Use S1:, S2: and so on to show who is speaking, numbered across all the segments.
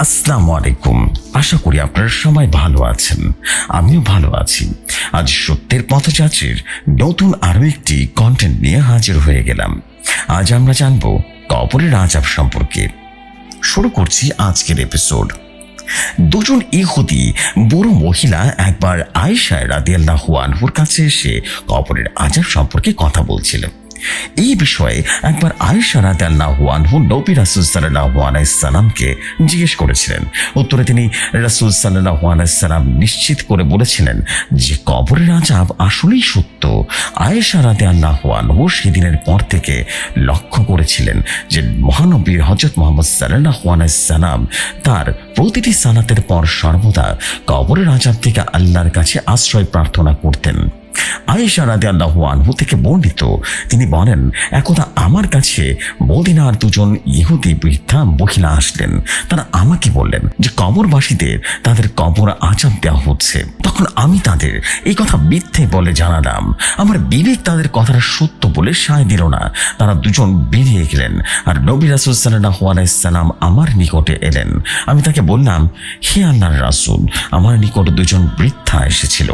S1: আসসালামু আলাইকুম। আশা করি আপনারা সবাই ভালো আছেন। আমিও ভালো আছি। আজ সত্যের পথযাত্রীর নতুন আরও একটি কন্টেন্ট নিয়ে হাজির হয়ে গেলাম। আজ আমরা জানব কবরের আজাব সম্পর্কে। শুরু করছি আজকের এপিসোড দুজন ইহুদি বুড়ো মহিলা একবার আয়েশা রাদিয়াল্লাহু আনহুর কাছে এসে কবরের আজাব সম্পর্কে কথা বলছিলেন। এই বিষয়ে একবার আয়েশা রাদিয়াল্লাহু আনহু নবী রাসূল সাল্লাল্লাহু আলাইহি সাল্লামকে জিজ্ঞেস করেছিলেন। উত্তরে তিনি রাসূল সাল্লাল্লাহু আলাইহি সাল্লাম নিশ্চিত করে বলেছিলেন যে কবরের আজাব আসলেই সত্য। আয়েশা রাদিয়াল্লাহু আনহু সেদিনের পর থেকে লক্ষ্য করেছিলেন যে মহানবী হযরত মুহাম্মদ সাল্লাল্লাহু আলাইহি সাল্লাম তার প্রতিটি সালাতের পর সর্বদা কবরের আজাব থেকে আল্লাহর কাছে আশ্রয় প্রার্থনা করতেন। আয়েশা রাদে আল্লাহ আনহু থেকে বর্ণিত। তিনি বলেন, একদা আমার কাছে মদিনার দুজন ইহুদি বৃদ্ধা মহিলা আসলেন। তারা আমাকে বললেন যে, কবরবাসীদের তাদের কবর আচার দেওয়া হচ্ছে। তখন আমি তাদের এই কথা মিথ্যে বলে জানালাম। আমার বিবেক তাদের কথাটা সত্য বলে সায় দিল না। তারা দুজন বেরিয়ে গেলেন আর নবী রাসুল সাল্লাহ আলাইসাল্লাম আমার নিকটে এলেন। আমি তাকে বললাম, হে আল্লাহর রাসুল, আমার নিকট দুজন বৃদ্ধা এসেছিল।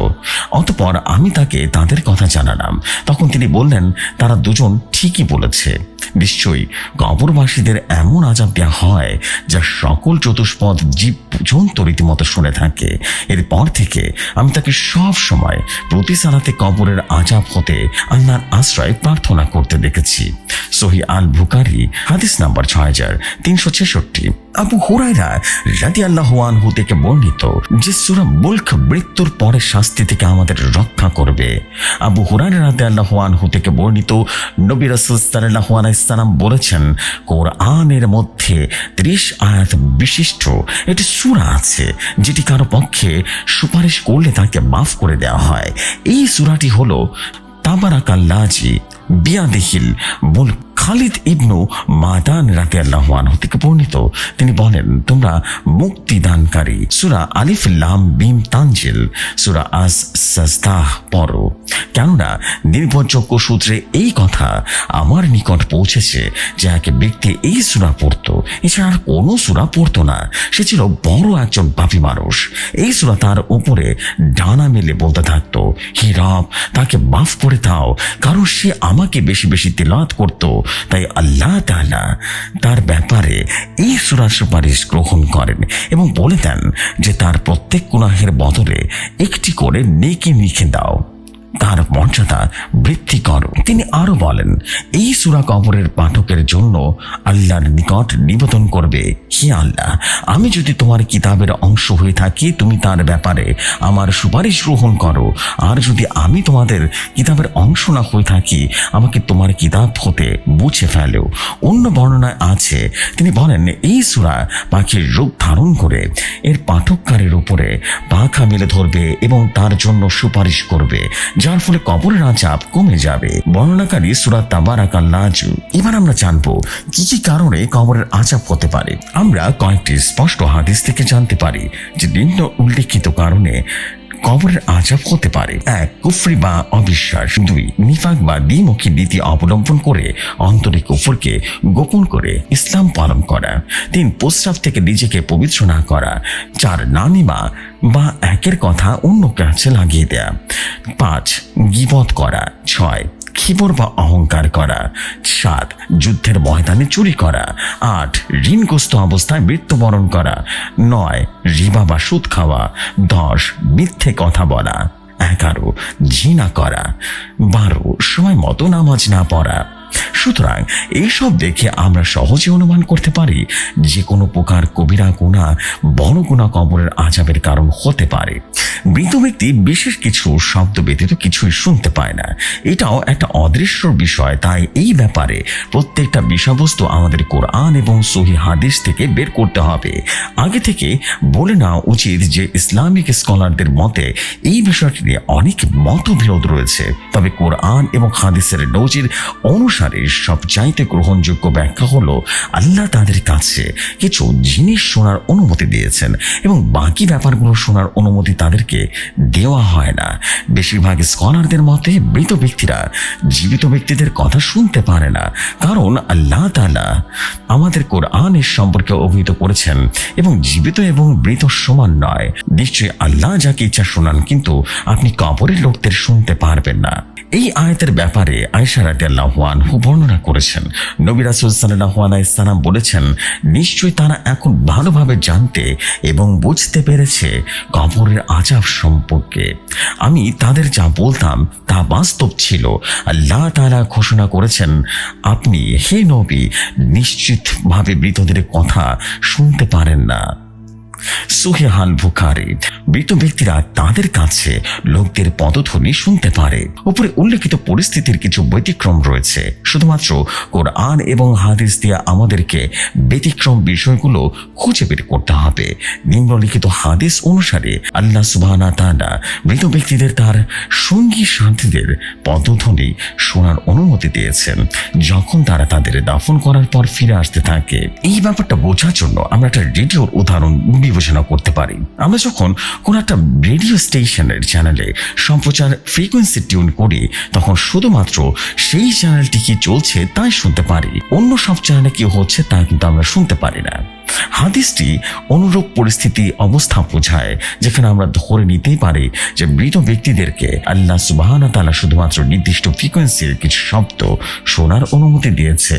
S1: অতপর আমি তাকে তাদের কথা জানালাম। তখন তিনি বললেন, তারা দুজন ঠিকই বলেছে। নিশ্চয়ই কবরবাসীদের এমন আজাব দেওয়া হয় যা সকল চতুষ্পদ জীব জন্তু রীতিমতো শুনে থাকে। এরপর থেকে আমি তাকে সব সময় প্রতি সালাতে কবরের আজাব হতে আল্লাহর আশ্রয় প্রার্থনা করতে দেখেছি। সহি আল বুকারি হাদিস নাম্বার ছয় হাজার তিনশো ছেষট্টি। আবু হুরাইরা রাতি আল্লাহ আনহু থেকে বর্ণিত যে সুরা মুল্ক মৃত্যুর পরে শাস্তি থেকে আমাদের রক্ষা করবে। আবু হুরাইরা রাতি আল্লাহ আনহু থেকে বর্ণিত নবী রাসুল সাল্লাহ আলাইসালাম বলেছেন, কোরআনের মধ্যে ত্রিশ আয়াত বিশিষ্ট একটি সুরা আছে, যেটি কারও পক্ষে সুপারিশ করলে তাকে মাফ করে দেওয়া হয়। এই সুরাটি হলো তাবারাকাল্লাজি বিয়াদিহিল বল খালিদ ইবনু মাদান রাতে আল্লাহ আনহু থেকে বর্ণিত। তিনি বলেন, তোমরা মুক্তি দানকারী সুরা আলিফ লাম বিম তানজিল, সুরা আস সাজদাহ পড়ো। কেননা নির্ভরযোগ্য সূত্রে এই কথা আমার নিকট পৌঁছেছে যে এক ব্যক্তি এই সুরা পড়তো। এছাড়া আর কোনো সুরা পড়তো না। সে ছিল বড় একজন পাপী মানুষ। এই সুরা তার উপরে ডানা মেলে বলতে থাকতো হে রব, তাকে মাফ করে দাও, কারণ সে আমাকে বেশি বেশি তেলাত করত। তাই আল্লাহ তালা তার ব্যাপারে এই সুরার সুপারিশ গ্রহণ করেন এবং বলে দেন যে তার প্রত্যেক গুনাহের বদলে একটি করে নেকি লিখে দাও। তার মর্যাদা বৃদ্ধি করো। তিনি আরও বলেন, এই সুরা কবরের পাঠকের জন্য আল্লাহর নিকট নিবেদন করবে। হে আল্লাহ, আমি যদি তোমার কিতাবের অংশ হয়ে থাকি, তুমি তার ব্যাপারে আমার সুপারিশ গ্রহণ করো। আর যদি আমি তোমাদের কিতাবের অংশ না হয়ে থাকি, আমাকে তোমার কিতাব হতে বুঝে ফেলো। অন্য বর্ণনায় আছে, তিনি বলেন, এই সুরা পাখির রূপ ধারণ করে এর পাঠককারের উপরে পাখা মেলে ধরবে এবং তার জন্য সুপারিশ করবে। যার ফলে কবরের আচাপ কমে যাবে। বর্ণনাকারী সুরাত তাবারাকাল্লাজু এবার আমরা জানব, কি কি কারণে কবরের আচাপ হতে পারে? আমরা কয়েকটি স্পষ্ট হাদিস থেকে জানতে পারি, যে নিম্ন উল্লেখিত কারণে কবরের আজাব হতে পারে। এক, কুফরি বা অবিশ্বাস। দুই, নিফাক বা দ্বিমুখী নীতি অবলম্বন করে অন্তরে কুফরকে গোপন করে ইসলাম পালন করা। তিন, প্রস্রাব থেকে নিজেকে পবিত্র না করা। চার নামিমা বা একের কথা অন্য কাছে লাগিয়ে দেয়া। পাঁচ, গিবত করা। ছয় ক্ষিবর বা অহংকার করা। সাত, যুদ্ধের ময়দানে চুরি করা। আট, ঋণগ্রস্ত অবস্থায় মৃত্যুবরণ করা। নয়, রিবা বা সুদ খাওয়া। দশ, মিথ্যে কথা বলা। এগারো জিনা করা। বারো, সময় মতো নামাজ না পড়া। সুতরাং এইসব দেখে আমরা সহজে অনুমান করতে পারি, যে কোনো প্রকার কবিরা গুণা, বড় গুণা কবরের আজাবের কারণ হতে পারে। মৃত ব্যক্তি বিশেষ কিছু শব্দ ব্যতীত কিছুই শুনতে পায় না। এটাও একটা অদৃশ্য বিষয়, তাই এই ব্যাপারে প্রত্যেকটা বিষয়বস্তু আমাদের কোরআন এবং সহি হাদিস থেকে বের করতে হবে। আগে থেকে বলে নেওয়া উচিত যে ইসলামিক স্কলারদের মতে এই বিষয়টি নিয়ে অনেক মতবিরোধ রয়েছে। তবে কোরআন এবং হাদিসের নজির অনুসারে অনুসারে সবচাইতে গ্রহণযোগ্য ব্যাখ্যা হলো, আল্লাহ তাদের কাছে কিছু জিনিস শোনার অনুমতি দিয়েছেন এবং বাকি ব্যাপারগুলো শোনার অনুমতি তাদেরকে দেওয়া হয় না। বেশিরভাগ স্কলারদের মতে মৃত ব্যক্তিরা জীবিত ব্যক্তিদের কথা শুনতে পারে না, কারণ আল্লাহ তালা আমাদের কোরআনের সম্পর্কে অভিহিত করেছেন এবং জীবিত এবং মৃত সমান নয়। নিশ্চয়ই আল্লাহ যাকে ইচ্ছা শোনান, কিন্তু আপনি কবরের লোকদের শুনতে পারবেন না। এই আয়াতের ব্যাপারে আয়সা রাদিয়াল্লাহু আনহু বর্ণনা করেছেন। নবী রাসূল সাল্লাম বলেছেন, নিশ্চয়ই তারা এখন ভালোভাবে জানতে এবং বুঝতে পেরেছে কবরের আজাব সম্পর্কে। আমি তাদের যা বলতাম তা বাস্তব ছিল। আল্লাহ তাআলা ঘোষণা করেছেন, আপনি হে নবী, নিশ্চিতভাবে মৃতদের কথা শুনতে পারেন না। সুহেহান বুখারি, মৃত ব্যক্তিরা তাদের কাছে লোকদের পদধ্বনি শুনতে পারে। উপরে উল্লেখিত পরিস্থিতির কিছু ব্যতিক্রম রয়েছে। শুধুমাত্র কোরআন এবং হাদিস দিয়ে আমাদেরকে ব্যতিক্রম বিষয়গুলো খুঁজে বের করতে হবে। নিম্নলিখিত হাদিস অনুসারে আল্লাহ সুবহানা তাআলা মৃত ব্যক্তিদের তার সঙ্গী সাথীদের পদধ্বনি শোনার অনুমতি দিয়েছেন। যখন তারা তাদের দাফন করার পর ফিরে আসতে থাকে। এই ব্যাপারটা বোঝার জন্য আমরা একটা রেডিওর উদাহরণ বিবেচনা করতে পারি। আমরা যখন কোনো একটা রেডিও স্টেশনের চ্যানেলে সম্প্রচার ফ্রিকোয়েন্সি টিউন করি, তখন শুধুমাত্র সেই চ্যানেলটি কি চলছে তাই শুনতে পারি। অন্য সব চ্যানেলে কি হচ্ছে তা কিন্তু আমরা শুনতে পারি না। হাদিসটি অনুরূপ পরিস্থিতি অবস্থা বোঝায়, যেখানে আমরা ধরে নিতেই পারি যে মৃত ব্যক্তিদেরকে আল্লাহ সুবাহ তালা শুধুমাত্র নির্দিষ্ট ফ্রিকোয়েন্সির কিছু শব্দ শোনার অনুমতি দিয়েছে।